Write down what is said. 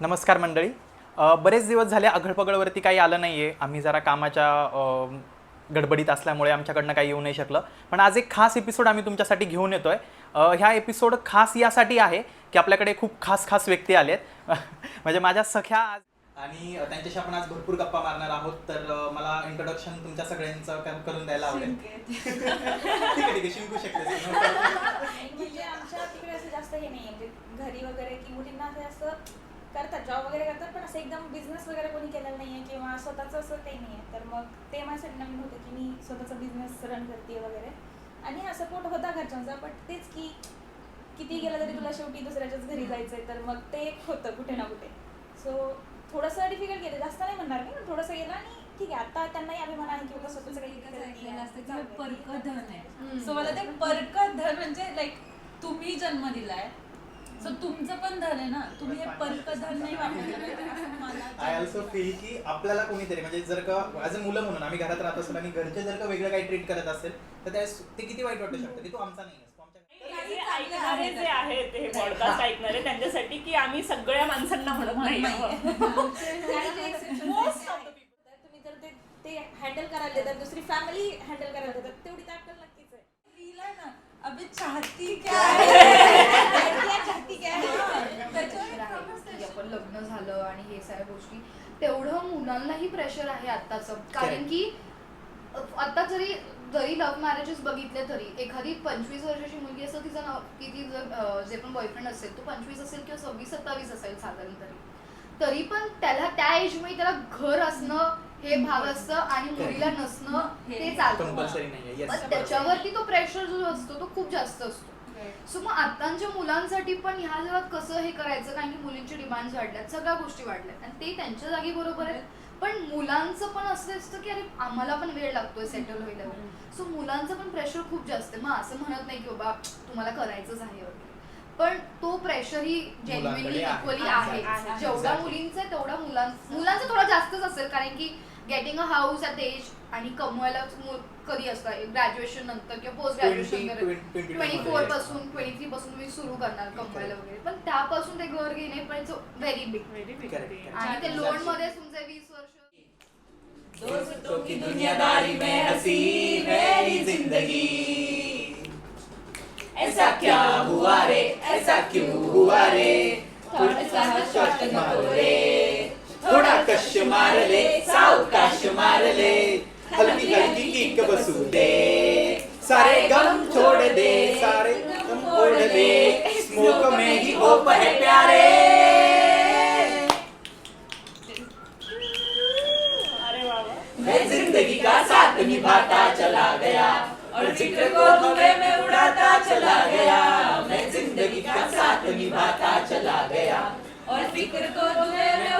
नमस्कार मंडळी. बरेच दिवस झाले आघळपगळवरती काही आलं नाही आहे आम्ही जरा कामाच्या गडबडीत असल्यामुळे आमच्याकडनं काही येऊ नाही शकलं. पण आज एक खास एपिसोड आम्ही तुमच्यासाठी घेऊन येतो आहे ह्या एपिसोड खास यासाठी आहे की आपल्याकडे खूप खास खास व्यक्ती आलेत. म्हणजे माझ्या सख्या आज आणि त्यांच्याशी आपण आज भरपूर गप्पा मारणार आहोत. तर मला इंट्रोडक्शन तुमच्या सगळ्यांचं कर- करून द्यायला आवडेल. ठीक आहे ठीक आहे. शिंकू शकते. म्हणजे आमच्या तिकडे असं जास्त हे नाही म्हणजे घरी वगैरे की मुलींना असं करतात जॉब वगैरे करतात पण असं एकदम बिझनेस वगैरे कोणी केलेलं नाहीये किंवा स्वतःचं असं काही नाही आहे तर मग ते माझ्यासाठी नवीन होतं की मी स्वतःचा बिझनेस रन करते वगैरे. आणि हा सपोर्ट होता घरच्यांचा बट तेच की किती गेलं तरी तुला शेवटी दुसऱ्याच्याच घरी जायचंय तर मग ते एक होतं कुठे ना कुठे. सो थोडंसं डिफिकल्ट गेलं जास्त नाही म्हणणार मी पण थोडंसं गेलं आणि ठीक आहे आता त्यांनाही अभिमान आहे की बाबा स्वतःचं काही चालू आहे. परक धन आहे. हम्म. सो मला ते परक धन म्हणजे लाईक तुम्ही जन्म दिलाय सो तुमचं पण धन आहे ना? तुम्ही हे परक धन नाही वापरलं असं मला आय ऑल्सो फील की आपल्याला कोणीतरी म्हणजे जर का ॲज अ मुलं म्हणून आम्ही घरात राहत असेल आणि घरचे जर का वेगळं काही ट्रीट करत असेल तर त्यावेळेस ते किती वाईट वाटू शकतं की तो आमचा नाही हे ऐकणारे. जे आहेत हे पॉडकास्ट ऐकणारे त्यांच्यासाठी की आम्ही सगळ्या माणसांना म्हणत नाही. Most of the people. तर तुम्ही जर ते ते हँडल करायला देतात दुसरी फॅमिली हँडल करायला देतात तेवढी तर अक्कल नक्कीच आहे. ना अबे चाहती क्या है चाहती काय आहे? त्याच्यावर आहे conversation. की आपण लग्न झालं आणि हे सगळ्या गोष्टी तेवढं मुलांनाही प्रेशर आहे आत्ताचं. कारण. की आता जरी जरी लव्ह मॅरेजेस बघितले तरी एखादी पंचवीस वर्षाची मुलगी असं तिचं किती जे पण बॉयफ्रेंड असेल तो पंचवीस असेल किंवा सव्वीस सत्तावीस असेल साधारण तरी तरी पण त्याला त्या एजमध्ये त्याला घर असणं हे भाग असतं आणि मुलीला नसणं हे ते चालतं. त्याच्यावरती तो प्रेशर जो असतो तो खूप जास्त असतो. सो मग आत्ताच्या मुलांसाठी पण ह्या जगात कसं हे करायचं? कारण की मुलींची डिमांड वाढल्यात सगळ्या गोष्टी वाढल्यात. आणि ते त्यांच्या जागी बरोबर आहेत. पण मुलांचं पण असं असतं की अरे आम्हाला पण वेळ लागतोय सेटल व्हायला. सो मुलांचं पण प्रेशर खूप जास्त आहे. मग असं म्हणत नाही की बाबा तुम्हाला करायचंच आहे वगैरे. पण तो प्रेशर ही जेन्युइनली मुलांकडे आहे. इक्वली आहे. जेवढा. मुलींचा तेवढा मुलां मुलांचा थोडा जास्तच असेल. कारण की getting a house at age आणि कमवायला मु- कधी असतं? ग्रॅज्युएशन नंतर किंवा पोस्ट ग्रॅज्युएशन 20, 20, 22 ट्वेंटी. फोरपासून ट्वेंटी थ्री पासून तुम्ही सुरू करणार कमवायला वगैरे. पण त्यापासून ते घर घेणे पण it's very big thing. correct. आणि ते लोनमध्ये तुमचे वीस वर्ष. दोस्तों की दुनियादारी में हंसी मेरी जिंदगी. ऐसा क्या हुआ रे? ऐसा क्यों हुआ रे? थोड़ा मार ले थोड़ा कश मार ले सावकाश मार ले हल्की हल्की किक बसू दे सारे गम छोड़ दे, सारे गम ओढ़ दे, स्मोक में ही होप है प्यारे. मैं ज़िंदगी का साथ निभाता चला गया, और ज़िक्र को धुएँ में उड़ाता चला गया मैं ज़िंदगी का साथ निभाता चला गया, और फ़िक्र को तुम्हें